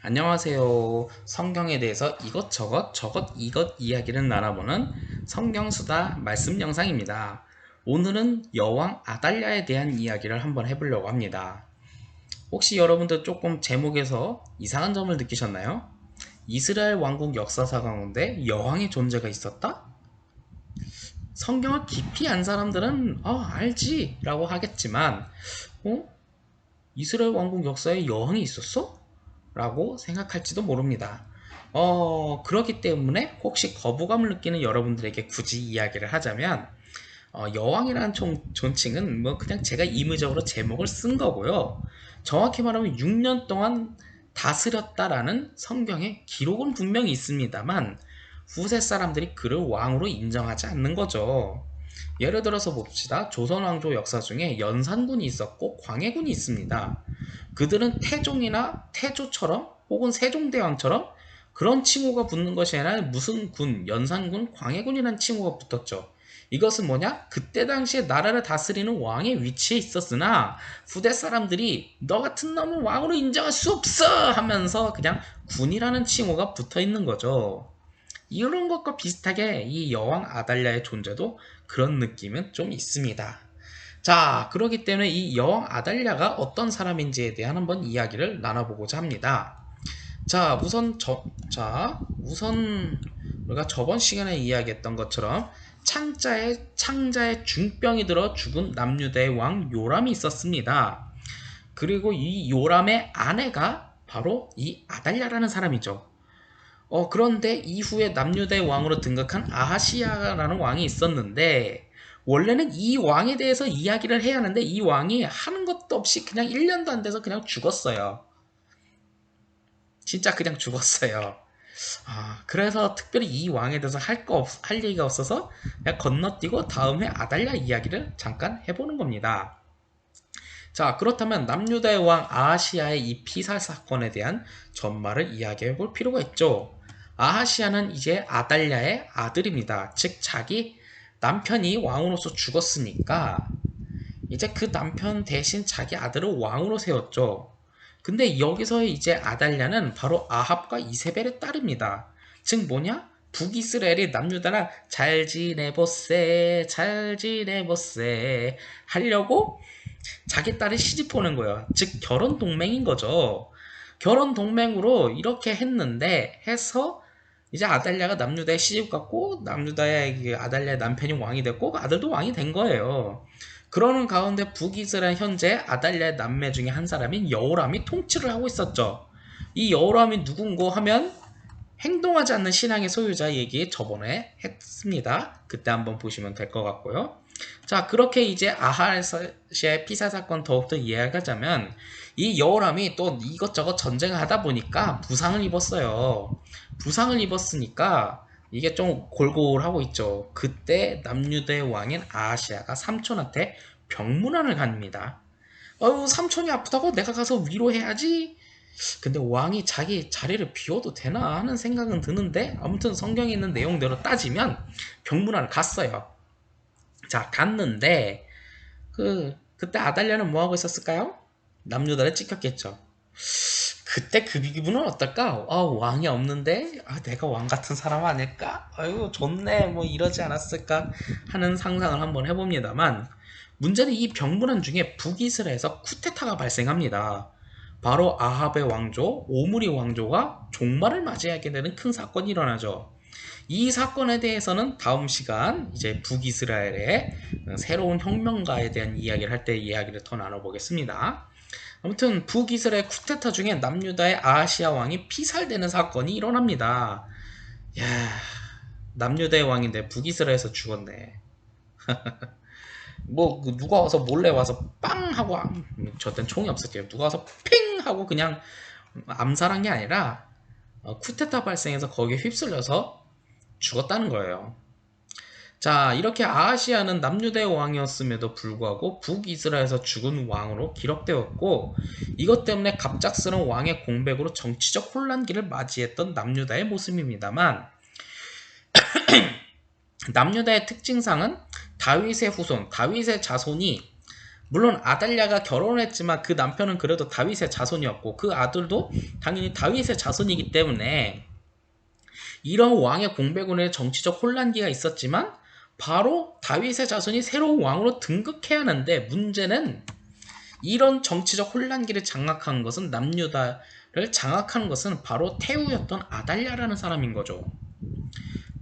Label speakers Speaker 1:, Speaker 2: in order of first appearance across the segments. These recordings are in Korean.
Speaker 1: 안녕하세요. 성경에 대해서 이것저것 저것 이것 이야기를 나눠보는 성경수다 말씀 영상입니다. 오늘은 여왕 아달랴에 대한 이야기를 한번 해보려고 합니다. 혹시 여러분들 조금 제목에서 이상한 점을 느끼셨나요? 이스라엘 왕국 역사사 가운데 여왕의 존재가 있었다? 성경을 깊이 안 사람들은 어, 알지 라고 하겠지만 어? 이스라엘 왕국 역사에 여왕이 있었어? 라고 생각할지도 모릅니다. 어, 그렇기 때문에 혹시 거부감을 느끼는 여러분들에게 굳이 이야기를 하자면 어, 여왕이라는 총, 존칭은 뭐 그냥 제가 임의적으로 제목을 쓴 거고요. 정확히 말하면 6년 동안 다스렸다라는 성경의 기록은 분명히 있습니다만 후세 사람들이 그를 왕으로 인정하지 않는 거죠. 예를 들어서 봅시다. 조선 왕조 역사 중에 연산군이 있었고 광해군이 있습니다. 그들은 태종이나 태조처럼 혹은 세종대왕처럼 그런 칭호가 붙는 것이 아니라 무슨 군, 연산군, 광해군이라는 칭호가 붙었죠. 이것은 뭐냐? 그때 당시에 나라를 다스리는 왕의 위치에 있었으나 후대 사람들이 너 같은 놈은 왕으로 인정할 수 없어 하면서 그냥 군이라는 칭호가 붙어 있는 거죠. 이런 것과 비슷하게 이 여왕 아달랴의 존재도 그런 느낌은 좀 있습니다. 자, 그렇기 때문에 이 여왕 아달랴가 어떤 사람인지에 대한 한번 이야기를 나눠보고자 합니다. 자, 우선 저, 자, 우선 우리가 저번 시간에 이야기했던 것처럼 창자에 창자에 중병이 들어 죽은 남유대의 왕 요람이 있었습니다. 그리고 이 요람의 아내가 바로 이 아달랴라는 사람이죠. 어, 그런데 이후에 남유대 왕으로 등극한 아하시아라는 왕이 있었는데, 원래는 이 왕에 대해서 이야기를 해야 하는데, 이 왕이 하는 것도 없이 그냥 1년도 안 돼서 그냥 죽었어요. 진짜 그냥 죽었어요. 아, 그래서 특별히 이 왕에 대해서 할 거 없, 할 얘기가 없어서 그냥 건너뛰고 다음에 아달랴 이야기를 잠깐 해보는 겁니다. 자, 그렇다면 남유다의 왕 아하시아의 이 피살 사건에 대한 전말을 이야기해 볼 필요가 있죠. 아하시아는 이제 아달랴의 아들입니다. 즉 자기 남편이 왕으로서 죽었으니까 이제 그 남편 대신 자기 아들을 왕으로 세웠죠. 근데 여기서 이제 아달랴는 바로 아합과 이세벨의 딸입니다. 즉 뭐냐? 북이스라엘이 남유다랑 잘 지내보세 잘 지내보세 하려고 자기 딸을 시집 보낸 거예요. 즉 결혼 동맹인 거죠. 결혼 동맹으로 이렇게 했는데 해서 이제 아달랴가 남유다에 시집 갔고 남유다의 아달랴의 남편이 왕이 됐고 그 아들도 왕이 된 거예요. 그러는 가운데 북이스라엘 현재 아달랴의 남매 중에 한 사람인 여호람이 통치를 하고 있었죠. 이 여호람이 누군고 하면 행동하지 않는 신앙의 소유자 얘기 저번에 했습니다. 그때 한번 보시면 될 것 같고요. 자, 그렇게 이제 아하시의 피사 사건 더욱더 이해하자면 이 여호람이 또 이것저것 전쟁을 하다 보니까 부상을 입었어요. 부상을 입었으니까 이게 좀 골골하고 있죠. 그때 남유대 왕인 아시아가 삼촌한테 병문안을 갑니다. 어우 삼촌이 아프다고 내가 가서 위로해야지. 근데 왕이 자기 자리를 비워도 되나 하는 생각은 드는데 아무튼 성경에 있는 내용대로 따지면 병문안을 갔어요. 자 갔는데 그 그때 아달랴는 뭐 하고 있었을까요? 남유다를 찍혔겠죠. 그때 그 기분은 어떨까? 아, 왕이 없는데 아, 내가 왕 같은 사람 아닐까? 아유 좋네 뭐 이러지 않았을까 하는 상상을 한번 해봅니다만 문제는 이 병문안 중에 북이스라엘에서 쿠데타가 발생합니다. 바로 아합의 왕조 오므리 왕조가 종말을 맞이하게 되는 큰 사건이 일어나죠. 이 사건에 대해서는 다음 시간 이제 북이스라엘의 새로운 혁명가에 대한 이야기를 할 때 이야기를 더 나눠보겠습니다. 아무튼 북이스라엘 쿠데타 중에 남유다의 아시아 왕이 피살되는 사건이 일어납니다. 야, 남유다의 왕인데 북이스라엘에서 죽었네. 뭐그 누가 와서 몰래 와서 빵 하고 저땐 총이 없었대요. 누가 와서 핑 하고 그냥 암살한 게 아니라 어, 쿠데타 발생해서 거기에 휩쓸려서 죽었다는 거예요. 자, 이렇게 아하시아는 남유대 왕이었음에도 불구하고 북이스라엘에서 죽은 왕으로 기록되었고 이것 때문에 갑작스러운 왕의 공백으로 정치적 혼란기를 맞이했던 남유다의 모습입니다만 남유다의 특징상은 다윗의 후손, 다윗의 자손이 물론 아달랴가 결혼했지만 그 남편은 그래도 다윗의 자손이었고 그 아들도 당연히 다윗의 자손이기 때문에 이런 왕의 공백운의 정치적 혼란기가 있었지만 바로 다윗의 자손이 새로운 왕으로 등극해야 하는데 문제는 이런 정치적 혼란기를 장악한 것은 남유다를 장악하는 것은 바로 태우였던 아달랴라는 사람인 거죠.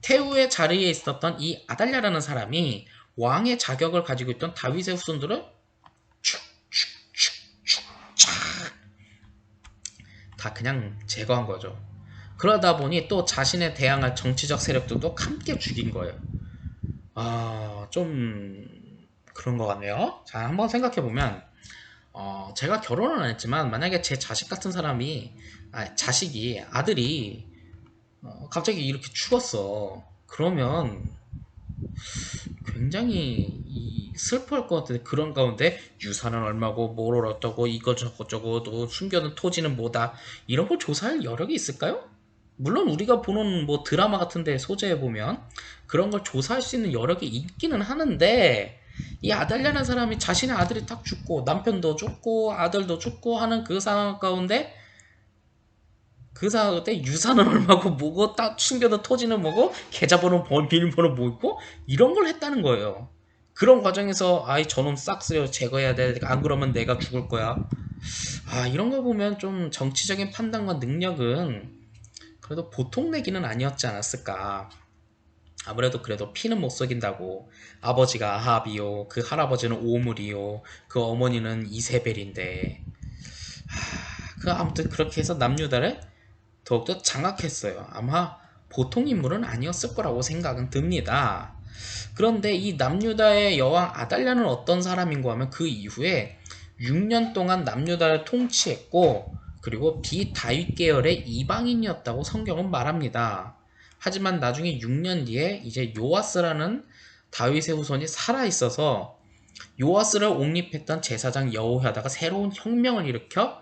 Speaker 1: 태우의 자리에 있었던 이 아달랴라는 사람이 왕의 자격을 가지고 있던 다윗의 후손들을 다 그냥 제거한 거죠. 그러다 보니 또 자신에 대항할 정치적 세력들도 함께 죽인 거예요. 아, 좀 그런 것 같네요. 자, 한번 생각해 보면 어, 제가 결혼은 안 했지만 만약에 제 자식 같은 사람이 아, 자식이 아들이 어, 갑자기 이렇게 죽었어. 그러면 굉장히 이, 슬퍼할 것 같은데 그런 가운데 유산은 얼마고 뭘 어쩌고 이거 저거 저거 또 숨겨둔 토지는 뭐다 이런 걸 조사할 여력이 있을까요? 물론 우리가 보는 뭐 드라마 같은데 소재에 보면 그런 걸 조사할 수 있는 여력이 있기는 하는데 이 아달랴라는 사람이 자신의 아들이 딱 죽고 남편도 죽고 아들도 죽고 하는 그 상황 가운데 그 상황 때 유산은 얼마고 뭐고 딱 숨겨둔 토지는 뭐고 계좌번호 비밀번호 뭐 있고 이런 걸 했다는 거예요. 그런 과정에서 아이 저놈 싹 쓰여 제거해야 돼. 안 그러면 내가 죽을 거야. 아 이런 걸 보면 좀 정치적인 판단과 능력은 그래도 보통 내기는 아니었지 않았을까. 아무래도 그래도 피는 못 속인다고. 아버지가 아합이요. 그 할아버지는 오물이요. 그 어머니는 이세벨인데. 하, 그 아무튼 그렇게 해서 남유다를 더욱더 장악했어요. 아마 보통 인물은 아니었을 거라고 생각은 듭니다. 그런데 이 남유다의 여왕 아달랴는 어떤 사람인고 하면 그 이후에 6년 동안 남유다를 통치했고 그리고 비다윗 계열의 이방인이었다고 성경은 말합니다. 하지만 나중에 6년 뒤에 이제 요아스라는 다윗의 후손이 살아 있어서 요아스를 옹립했던 제사장 여호야다가 새로운 혁명을 일으켜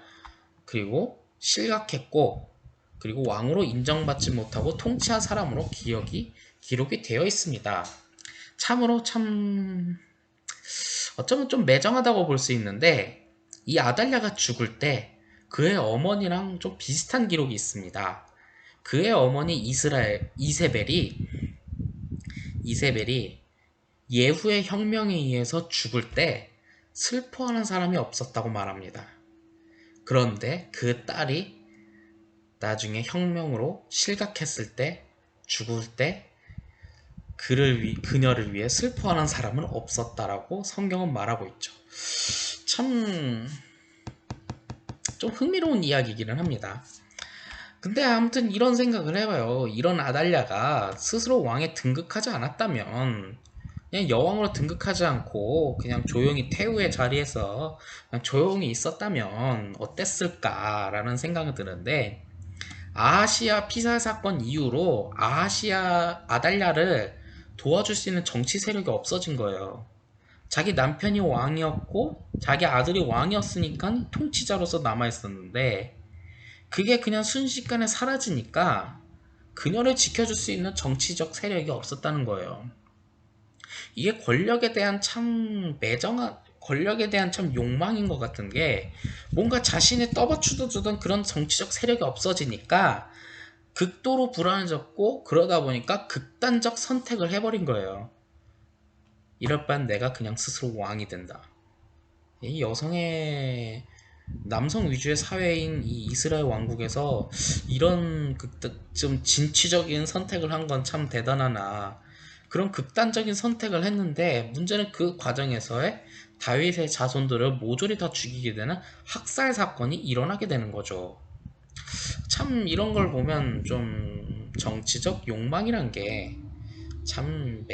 Speaker 1: 그리고 실각했고 그리고 왕으로 인정받지 못하고 통치한 사람으로 기억이 기록이 되어 있습니다. 참으로 참 어쩌면 좀 매정하다고 볼 수 있는데 이 아달랴가 죽을 때 그의 어머니랑 좀 비슷한 기록이 있습니다. 그의 어머니 이스라엘 이세벨이 이세벨이 예후의 혁명에 의해서 죽을 때 슬퍼하는 사람이 없었다고 말합니다. 그런데 그 딸이 나중에 혁명으로 실각했을 때 죽을 때 그를 위, 그녀를 위해 슬퍼하는 사람은 없었다라고 성경은 말하고 있죠. 참 좀 흥미로운 이야기이기는 합니다. 근데 아무튼 이런 생각을 해봐요. 이런 아달랴가 스스로 왕에 등극하지 않았다면 그냥 여왕으로 등극하지 않고 그냥 조용히 태우의 자리에서 조용히 있었다면 어땠을까라는 생각이 드는데 아시아 피살 사건 이후로 아시아 아달랴를 도와줄 수 있는 정치 세력이 없어진 거예요. 자기 남편이 왕이었고 자기 아들이 왕이었으니까 통치자로서 남아있었는데 그게 그냥 순식간에 사라지니까 그녀를 지켜줄 수 있는 정치적 세력이 없었다는 거예요. 이게 권력에 대한 참 매정한 권력에 대한 참 욕망인 것 같은 게 뭔가 자신이 떠받쳐주던 그런 정치적 세력이 없어지니까 극도로 불안해졌고 그러다 보니까 극단적 선택을 해버린 거예요. 이럴 바엔 내가 그냥 스스로 왕이 된다. 이 여성의 남성 위주의 사회인 이 이스라엘 왕국에서 이런 좀 진취적인 선택을 한 건 참 대단하나 그런 극단적인 선택을 했는데 문제는 그 과정에서의 다윗의 자손들을 모조리 다 죽이게 되는 학살 사건이 일어나게 되는 거죠. 참 이런 걸 보면 좀 정치적 욕망이란 게 참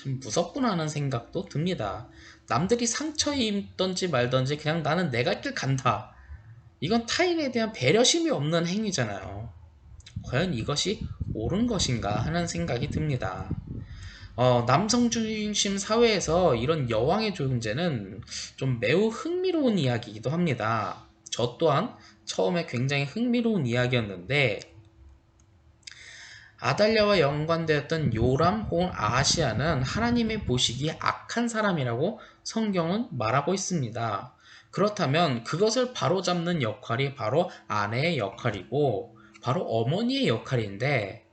Speaker 1: 참 무섭구나 하는 생각도 듭니다. 남들이 상처 입던지 말던지 그냥 나는 내가 길 간다. 이건 타인에 대한 배려심이 없는 행위잖아요. 과연 이것이 옳은 것인가 하는 생각이 듭니다. 어, 남성 중심 사회에서 이런 여왕의 존재는 좀 매우 흥미로운 이야기이기도 합니다. 저 또한 처음에 굉장히 흥미로운 이야기였는데 아달랴와 연관되었던 요람 혹은 아시아는 하나님의 보시기에 악한 사람이라고 성경은 말하고 있습니다. 그렇다면 그것을 바로잡는 역할이 바로 아내의 역할이고 바로 어머니의 역할인데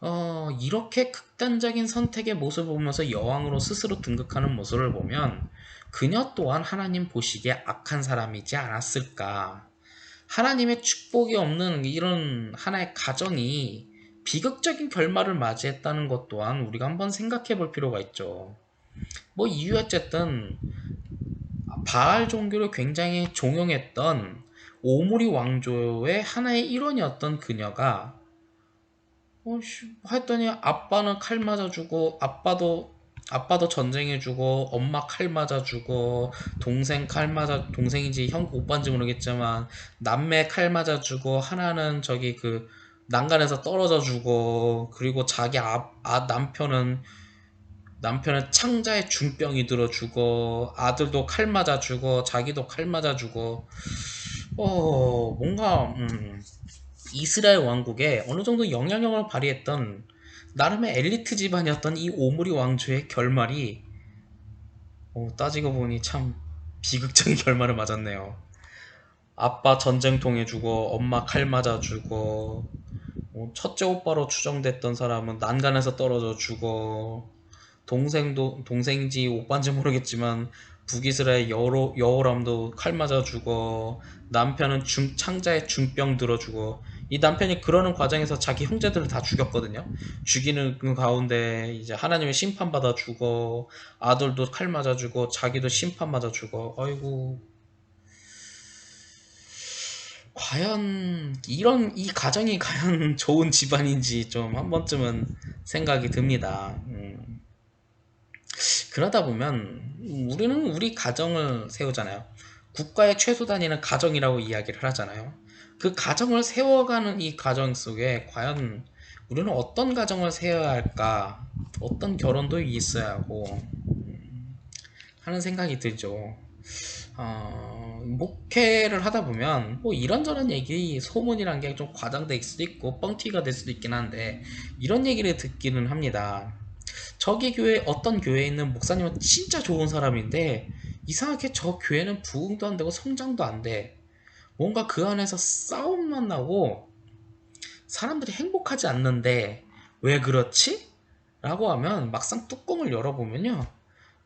Speaker 1: 어, 이렇게 극단적인 선택의 모습을 보면서 여왕으로 스스로 등극하는 모습을 보면 그녀 또한 하나님 보시기에 악한 사람이지 않았을까. 하나님의 축복이 없는 이런 하나의 가정이 비극적인 결말을 맞이했다는 것 또한 우리가 한번 생각해 볼 필요가 있죠. 뭐 이유 어쨌든 바알 종교를 굉장히 종용했던 오므리 왕조의 하나의 일원이었던 그녀가 어, 씨, 했더니 아빠는 칼 맞아주고 아빠도 아빠도 전쟁해주고 엄마 칼 맞아주고 동생 칼 맞아 동생인지 형 오빠인지 모르겠지만 남매 칼 맞아주고 하나는 저기 그 난간에서 떨어져 주고 그리고 자기 아, 아 남편은 남편은 창자에 중병이 들어주고 아들도 칼 맞아주고 자기도 칼 맞아주고 어 뭔가 음, 이스라엘 왕국에 어느 정도 영향력을 발휘했던 나름의 엘리트 집안이었던 이 오므리 왕조의 결말이 어, 따지고 보니 참 비극적인 결말을 맞았네요. 아빠 전쟁통 해주고 엄마 칼 맞아주고 어, 첫째 오빠로 추정됐던 사람은 난간에서 떨어져 죽어. 동생도 동생인지 오빠인지 모르겠지만 북이스라엘 여호, 여호람도 칼 맞아 죽어. 남편은 중, 창자에 중병 들어 죽어. 이 남편이 그러는 과정에서 자기 형제들을 다 죽였거든요. 죽이는 그 가운데 이제 하나님의 심판 받아 죽어. 아들도 칼 맞아 죽어. 자기도 심판 맞아 죽어. 아이고 과연 이런 이 가정이 과연 좋은 집안인지 좀 한 번쯤은 생각이 듭니다. 음. 그러다 보면 우리는 우리 가정을 세우잖아요. 국가의 최소 단위는 가정이라고 이야기를 하잖아요. 그 가정을 세워가는 이 가정 속에 과연 우리는 어떤 가정을 세워야 할까? 어떤 결혼도 있어야 하고 음, 하는 생각이 들죠. 어, 목회를 하다 보면 뭐 이런저런 얘기 소문이란 게 좀 과장될 수도 있고 뻥튀기가 될 수도 있긴 한데 이런 얘기를 듣기는 합니다. 저기 교회 어떤 교회에 있는 목사님은 진짜 좋은 사람인데 이상하게 저 교회는 부흥도 안 되고 성장도 안 돼. 뭔가 그 안에서 싸움만 나고 사람들이 행복하지 않는데 왜 그렇지? 라고 하면 막상 뚜껑을 열어보면요.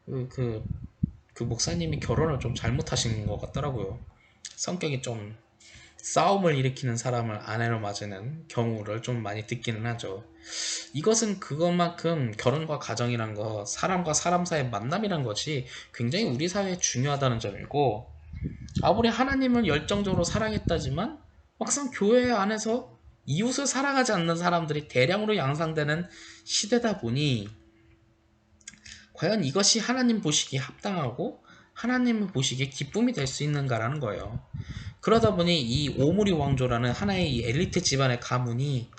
Speaker 1: 그, 그, 그 목사님이 결혼을 좀 잘못하신 것 같더라고요. 성격이 좀 싸움을 일으키는 사람을 아내로 맞이는 경우를 좀 많이 듣기는 하죠. 이것은 그것만큼 결혼과 가정이란 거, 사람과 사람 사이의 만남이란 것이 굉장히 우리 사회에 중요하다는 점이고, 아무리 하나님을 열정적으로 사랑했다지만, 막상 교회 안에서 이웃을 사랑하지 않는 사람들이 대량으로 양상되는 시대다 보니, 과연 이것이 하나님 보시기에 합당하고, 하나님을 보시기에 기쁨이 될 수 있는가라는 거예요. 그러다 보니 이 오므리 왕조라는 하나의 이 엘리트 집안의 가문이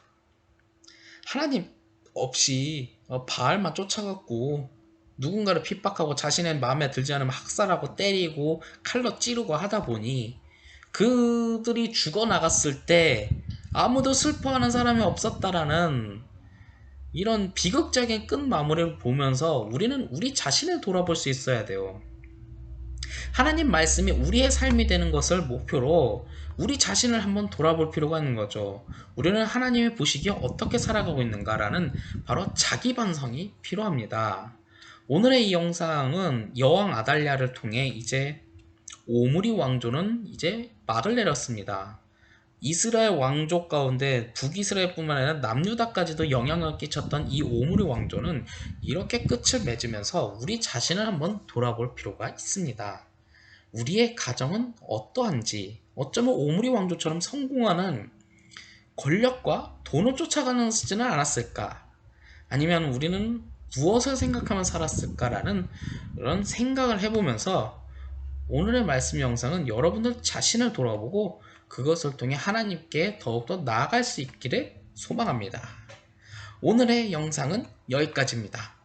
Speaker 1: 하나님 없이 어, 바알만 쫓아갖고 누군가를 핍박하고 자신의 마음에 들지 않으면 학살하고 때리고 칼로 찌르고 하다 보니 그들이 죽어나갔을 때 아무도 슬퍼하는 사람이 없었다라는 이런 비극적인 끝 마무리를 보면서 우리는 우리 자신을 돌아볼 수 있어야 돼요. 하나님 말씀이 우리의 삶이 되는 것을 목표로 우리 자신을 한번 돌아볼 필요가 있는 거죠. 우리는 하나님의 보시기에 어떻게 살아가고 있는가라는 바로 자기 반성이 필요합니다. 오늘의 이 영상은 여왕 아달랴를 통해 이제 오므리 왕조는 이제 막을 내렸습니다. 이스라엘 왕족 가운데 북이스라엘뿐만 아니라 남유다까지도 영향을 끼쳤던 이 오므리 왕조는 이렇게 끝을 맺으면서 우리 자신을 한번 돌아볼 필요가 있습니다. 우리의 가정은 어떠한지, 어쩌면 오므리 왕조처럼 성공하는 권력과 돈을 쫓아가는 수지는 않았을까? 아니면 우리는 무엇을 생각하며 살았을까라는 그런 생각을 해보면서 오늘의 말씀 영상은 여러분들 자신을 돌아보고 그것을 통해 하나님께 더욱더 나아갈 수 있기를 소망합니다. 오늘의 영상은 여기까지입니다.